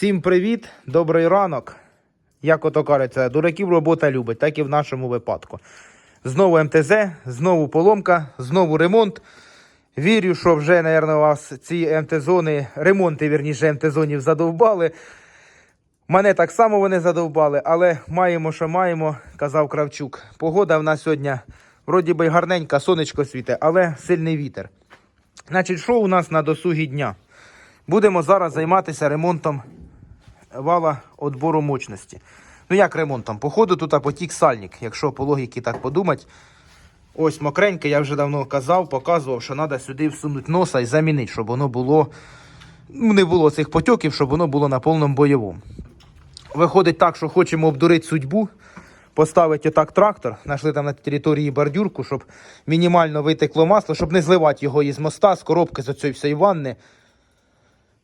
Всім привіт, добрий ранок. Як ото кажеться, дураків робота любить, так і в нашому випадку. Знову МТЗ, знову поломка, знову ремонт. Вірю, що вже, мабуть, вас ці МТ-зони, ремонти, вірніше, МТ-зонів задовбали. Мене так само вони задовбали, але маємо, що маємо, казав Кравчук. Погода в нас сьогодні вроді би гарненька, сонечко світе, але сильний вітер. Значить, що у нас на досугі дня? Будемо зараз займатися ремонтом вала відбору мощності. Ну як ремонтом? Походу тут потік сальник, якщо по логіки так подумати. Ось мокреньке, я вже давно казав, показував, що треба сюди всунути носа і замінити, щоб воно було. ну, Не було цих потьоків, щоб воно було на повному бойовому. Виходить так, що хочемо обдурити судьбу, поставити отак трактор, знайшли там на території бордюрку, щоб мінімально витекло масло, щоб не зливати його із моста, з коробки з оцієї всієї ванни.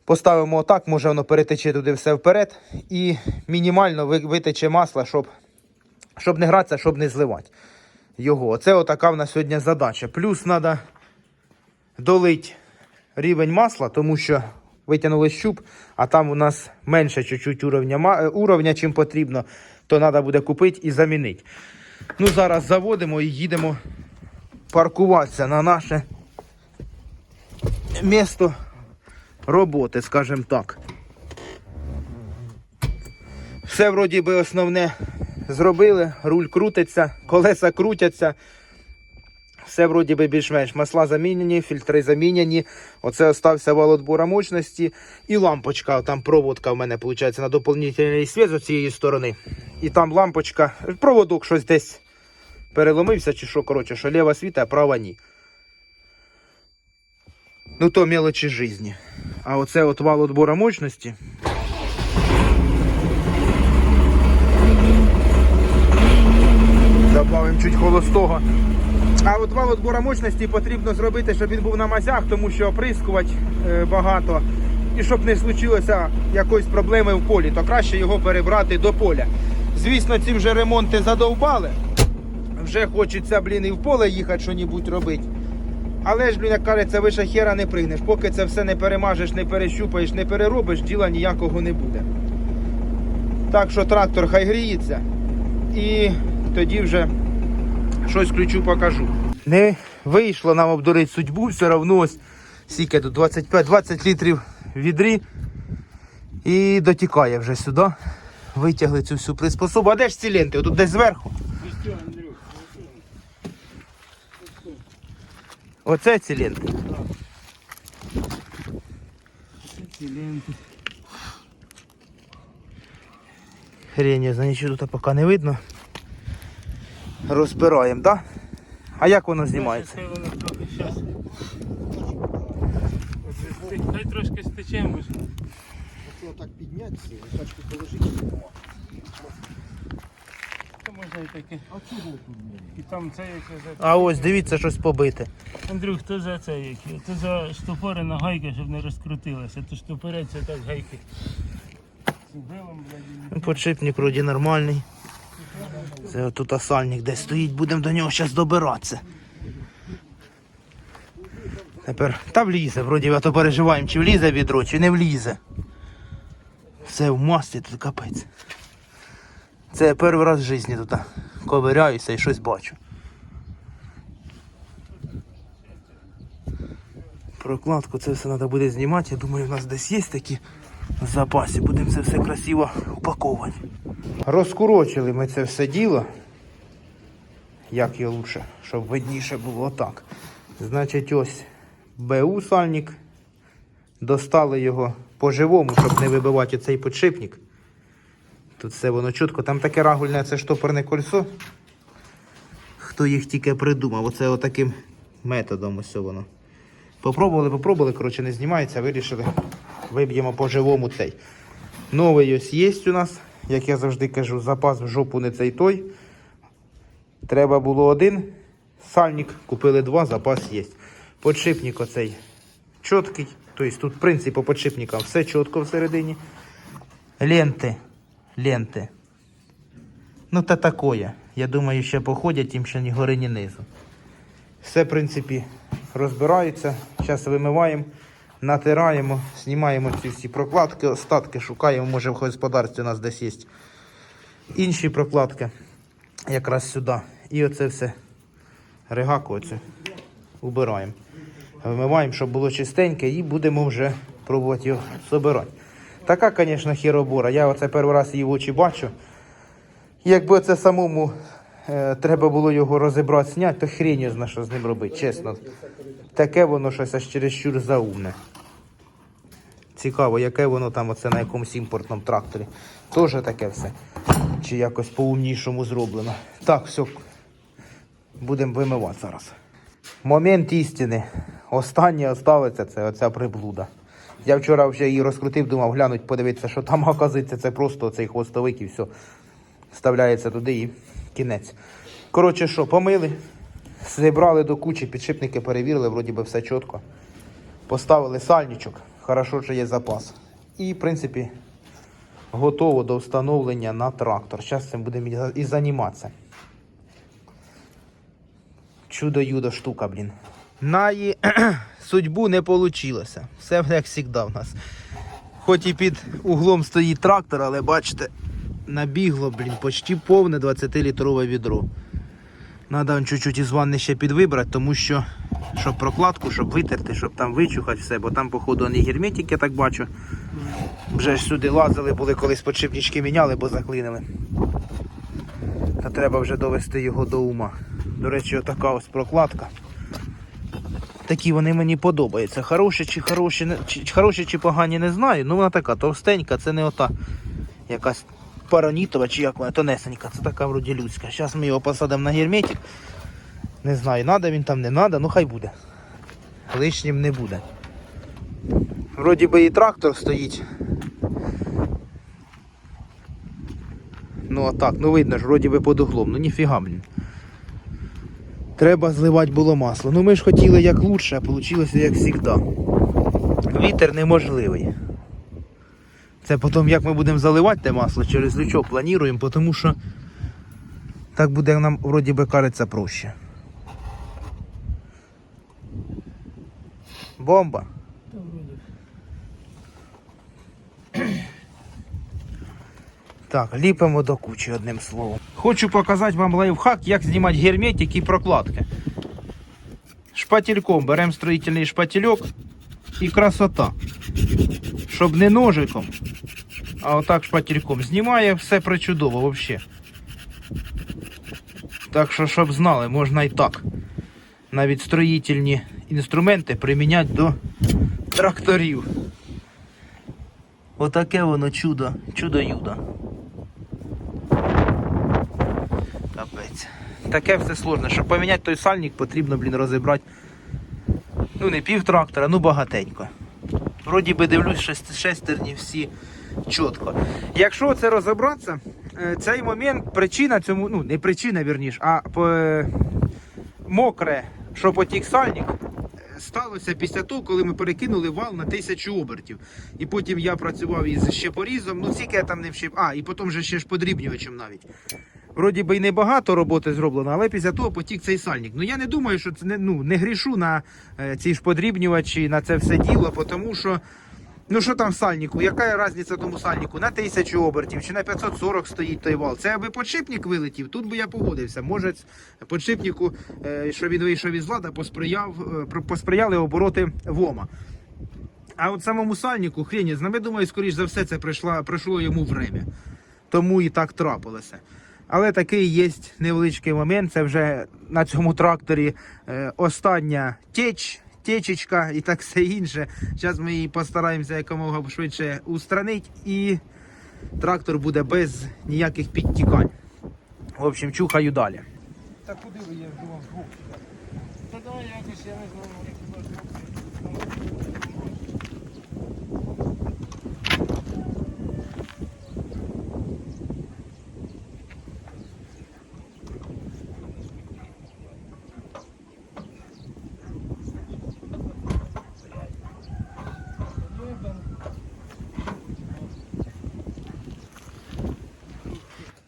Поставимо отак, може воно перетече туди все вперед. І мінімально витече масло, щоб, щоб не гратися, щоб не зливати його. Оце отака в нас сьогодні задача. Плюс треба долити рівень масла, тому що витягнули щуп, а там у нас менше чуть-чуть уровня, е, уровня, чим потрібно, то треба буде купити і замінити. Ну, зараз заводимо і їдемо паркуватися на наше місто роботи, скажімо так. Все вроді би основне зробили, руль крутиться, колеса крутяться. Все вроді би більш-менш. Масла замінені, фільтри замінені. Оце остався вал отбора мощності. І лампочка, там проводка в мене виходить на доповнительний світ з цієї сторони. І там лампочка, проводок щось десь переломився чи що, коротше, що ліва світа, а права ні. Ну то мелочі житті. А оце от вал отбора мощності. Добавимо чуть холостого. А от вал отбора мощності потрібно зробити, щоб він був на мазях, тому що оприскувати е, багато. І щоб не случилося якоїсь проблеми в полі, то краще його перебрати до поля. Звісно, ці вже ремонти задовбали. Вже хочеться, блін, і в поле їхати, що-небудь робити. Але ж, блін, як кажеться, вище хера не пригнеш. Поки це все не перемажеш, не перещупаєш, не переробиш, діла ніякого не буде. Так що трактор хай гріється. І тоді вже щось включу, покажу. Не вийшло нам обдурити судьбу, все одно ось скільки тут 25-20 літрів відрі. І дотікає вже сюди. Витягли цю всю приспособу. А де ж ці ленти? Отут десь зверху. Оце ці ленти. Хрень, я знаю, нічого тут поки не видно. Розбираємо, так? Да? А як воно знімається? Хай трошки стечемо. Якщо так піднятися, тачку положити. Можна і таке. А чого тут? І там це яке за. А ось дивіться, щось побите. Андрюх, то за це яке? То за штопорина гайка, щоб не розкрутилася. То штопореться так гайки. Блядь, Ну, Подшипник вроді нормальний. Це тут сальник десь стоїть, будемо до нього зараз добиратися. Тепер та влізе, вроді а то переживаємо, чи влізе відро, чи не влізе. Все в масці тут капець. Це я перший раз в житті тут ковиряюся і щось бачу. Прокладку це все треба буде знімати. Я думаю, у нас десь є такі в запасі. Будемо це все красиво упаковувати. Розкурочили ми це все діло. Як його лучше, щоб видніше було так. Значить, ось БУ сальник. Достали його по-живому, щоб не вибивати цей подшипник. Тут все воно чітко. Там таке рагульне, це штопорне кольцо. Хто їх тільки придумав, оце отаким методом ось воно. Попробували, попробували, коротше, не знімається, вирішили. Виб'ємо по-живому цей. Новий ось є у нас, як я завжди кажу, запас в жопу не цей той. Треба було один сальник, купили два, запас є. Подшипник оцей чіткий. Тобто тут, в принципі, по подшипникам все чітко всередині. Ленти. Ленти. Ну та такое. Я думаю, ще походять їм ще ні гори, ні низу. Все, в принципі, розбирається. Зараз вимиваємо. натираємо, знімаємо ці всі прокладки, остатки, шукаємо, може в господарстві у нас десь є інші прокладки. Якраз сюди. І оце все регаку оцю убираємо. Вимиваємо, щоб було чистеньке, і будемо вже пробувати його собирати. Така, звісно, хіробора. Я оце перший раз її в очі бачу. Якби це самому е, треба було його розібрати, зняти, то хрінь зна, що з ним робити, чесно. Таке воно щось аж чересчур заумне. Цікаво, яке воно там оце на якомусь імпортному тракторі. Тоже таке все. Чи якось по-умнішому зроблено. Так, все. Будемо вимивати зараз. Момент істини. Останнє оставиться це оця приблуда. Я вчора вже її розкрутив, думав глянуть, подивитися, що там оказується, це просто цей хвостовик і все. Вставляється туди і кінець. Коротше, що, помили, зібрали до кучі, підшипники перевірили, вроді би все чітко. Поставили сальничок, хорошо, що є запас. І, в принципі, готово до встановлення на трактор. Зараз цим будемо і займатися. Чудо-юдо штука, блін. На її судьбу не вийшло. Все як завжди в нас. Хоч і під углом стоїть трактор, але бачите, набігло, блін, почти повне 20-літрове відро. Он чуть-чуть із ванни ще підвибрати, тому що щоб прокладку, щоб витерти, щоб там вичухати все, бо там, походу, вони герметик, я так бачу. Вже ж сюди лазили, були колись подшипнички міняли, бо заклинили. Та треба вже довести його до ума. До речі, отака ось прокладка. Такі вони мені подобаються. Хороші чи хороші, чи, хороші чи погані, не знаю. Ну вона така товстенька, це не ота якась паранітова чи як вона тонесенька. Це така вроді людська. Зараз ми його посадимо на герметик. Не знаю, надо він там, не надо, ну хай буде. Лишнім не буде. Вроді би і трактор стоїть. Ну а так, ну видно ж, вроді би під углом, ну ніфіга, блін. Треба зливати було масло. Ну ми ж хотіли як лучше, а вийшло як завжди. Вітер неможливий. Це потім як ми будемо заливати те масло через лючок плануємо, тому що так буде нам вроді би кажеться проще. Бомба. Так, ліпимо до кучі одним словом. Хочу показати вам лайфхак, як знімати герметик і прокладки. Шпательком беремо строїтельний шпательок і красота. Щоб не ножиком, а отак шпательком. Знімає все причудово взагалі. Так що, щоб знали, можна і так. Навіть строїтельні інструменти приміняти до тракторів. Отаке воно чудо, чудо-юдо. Капець. Таке все сложне. Щоб поміняти той сальник, потрібно, блін, розібрати. Ну, не пів трактора, ну багатенько. Вроді би дивлюсь, шест- шестерні всі чітко. Якщо це розібратися, е, цей момент, причина цьому, ну, не причина, вірніш, а е, мокре, що потік сальник, е, сталося після того, коли ми перекинули вал на тисячу обертів. І потім я працював із щепорізом, ну скільки я там не вщеп. А, і потім вже ще ж подрібнювачем навіть. Вроді би й небагато роботи зроблено, але після того потік цей сальник. Ну я не думаю, що це не, ну, не грішу на е, ці ж подрібнювачі, на це все діло, тому що. Ну що там в сальнику? Яка різниця тому сальнику? На 1000 обертів чи на 540 стоїть той вал? Це аби подшипник вилетів, тут би я погодився. Може, подшипнику, е, що він вийшов із лада, посприяв, е, посприяли обороти вома. А от самому сальнику, хрені, знаме, думаю, скоріш за все, це прийшло, прийшло йому время. Тому і так трапилося. Але такий є невеличкий момент. Це вже на цьому тракторі е, остання теч, течечка і так все інше. Зараз ми її постараємося якомога швидше устранити, і трактор буде без ніяких підтікань. В общем, чухаю далі. Та куди ви я збоку? Та давай якось, я не знаю,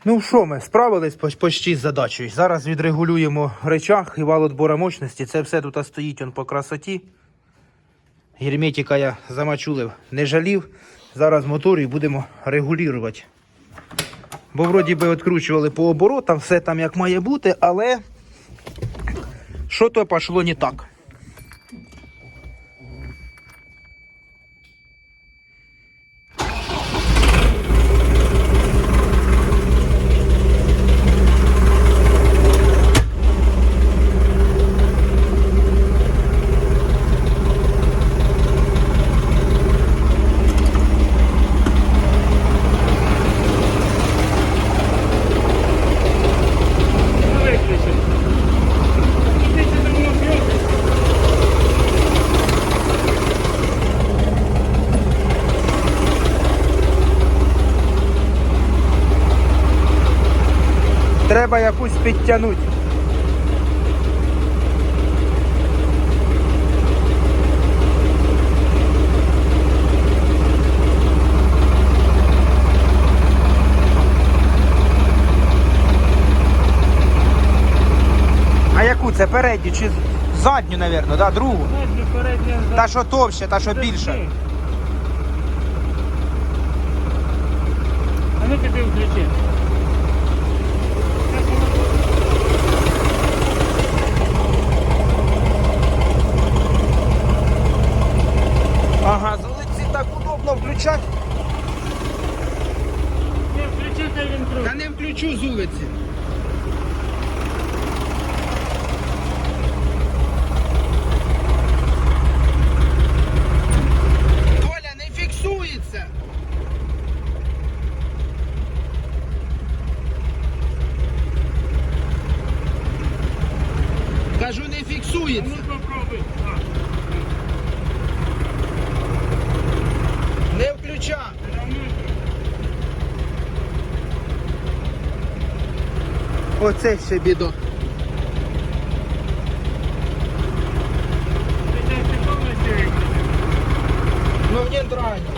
Ну що, ми справились почти з задачею. Зараз відрегулюємо речах і вал отбора мощності. Це все тут стоїть он по красоті. Герметика я замачулив, не жалів. Зараз мотор і будемо регулювати. Бо вроді би відкручували по оборотам, все там як має бути, але що то пішло не так. Ну, виключи. Іди сюди, воно б'ється. Треба якусь підтягнути. А яку це передню чи задню, мабуть, да, другу? Задню, передню, Та що товще, та що більше. А ну піди включи. Ага, з вулиці так удобно включати. Ні, включу, хай він Та не включу з вулиці. Коля, не фіксується. Кажу, не А фіксується. ну попробуй. А, Не включа. равно. Оце ще бідо. Ти зараз ти повністю виключив. Ну мені нравится.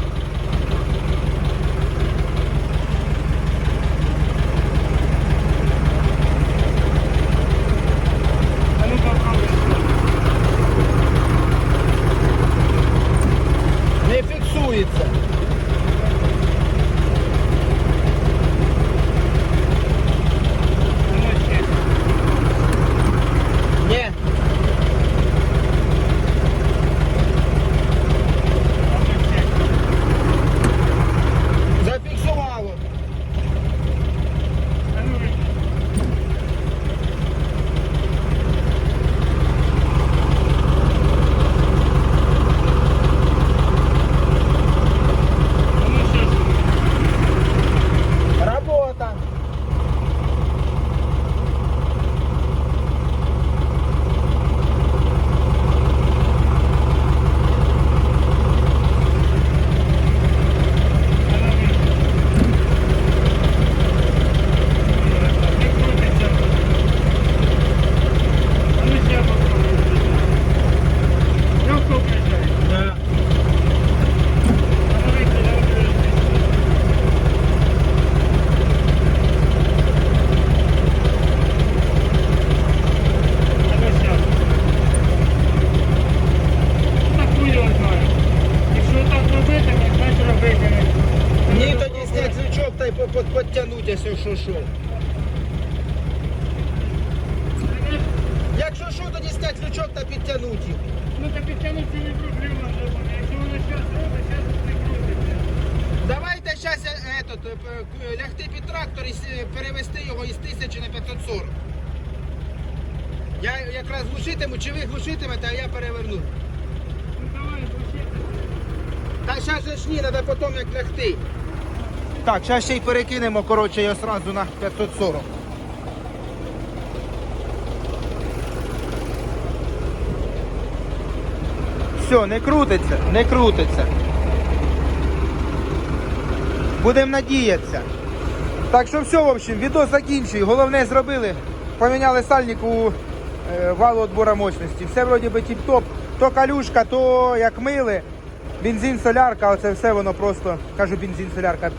А ну попробуй. Не фіксується. А ну ще. Ні. А ну ще. Зафіксувало. А ну виключи. А ну ще. Работа. А ну виключи. Не крутиться. А ну ще попробуй. Легко включай. Да. А ну виключи, а ну виключи. А ну ще. Так хуй його знає. Якщо так робитиме, значить робитиме. Ні, тоді зняти лючок та й по- по- підтягнути, якщо що що. Якщо що, тоді зняти лючок та підтягнути їх. Ну так підтягнути не проблема. Якщо воно зараз робить, зараз не крутиться. Давайте зараз этот, е, п- к- лягти під трактор і с- перевести його із 1000 на 540. Я якраз глушитиму, чи ви глушитимете, а я переверну. Ну давай, глушити. Та зараз ж ні, треба потім як лягти. Так, зараз ще й перекинемо, коротше, його одразу на 540. Все, не крутиться, не крутиться. Будемо надіятися. Так що все, в общем, відео закінчую. Головне зробили. Поміняли сальник у е, валу відбору мощності. Все вроді би тіп-топ. То калюшка, то як мили. Бензин, солярка, оце все воно просто, кажу бензин, солярка.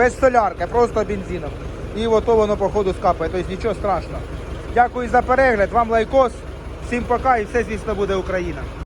Без солярки, просто бензином. І ото воно по ходу скапає, тобто нічого страшного. Дякую за перегляд, вам лайкос. Всім пока і все, звісно, буде Україна.